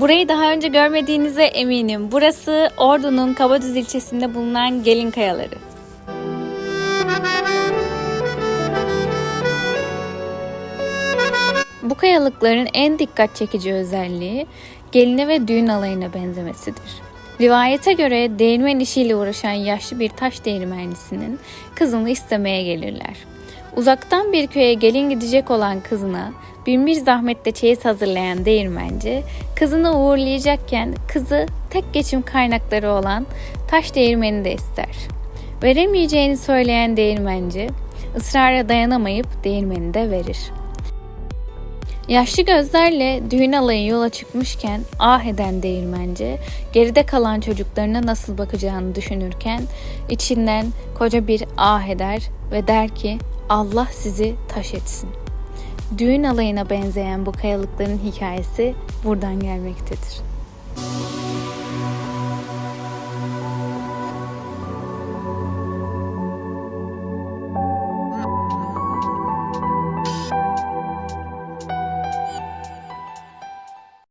Burayı daha önce görmediğinize eminim. Burası Ordu'nun Kabadüz ilçesinde bulunan Gelin Kayaları. Bu kayalıkların en dikkat çekici özelliği geline ve düğün alayına benzemesidir. Rivayete göre değirmen işiyle uğraşan yaşlı bir taş değirmencisinin kızını istemeye gelirler. Uzaktan bir köye gelin gidecek olan kızına binbir zahmetle çeyiz hazırlayan değirmenci kızını uğurlayacakken kızı tek geçim kaynakları olan taş değirmeni de ister. Veremeyeceğini söyleyen değirmenci ısrara dayanamayıp değirmeni de verir. Yaşlı gözlerle düğün alayı yola çıkmışken ah eden değirmenci geride kalan çocuklarına nasıl bakacağını düşünürken içinden koca bir ah eder ve der ki Allah sizi taş etsin. Düğün alayına benzeyen bu kayalıkların hikayesi buradan gelmektedir.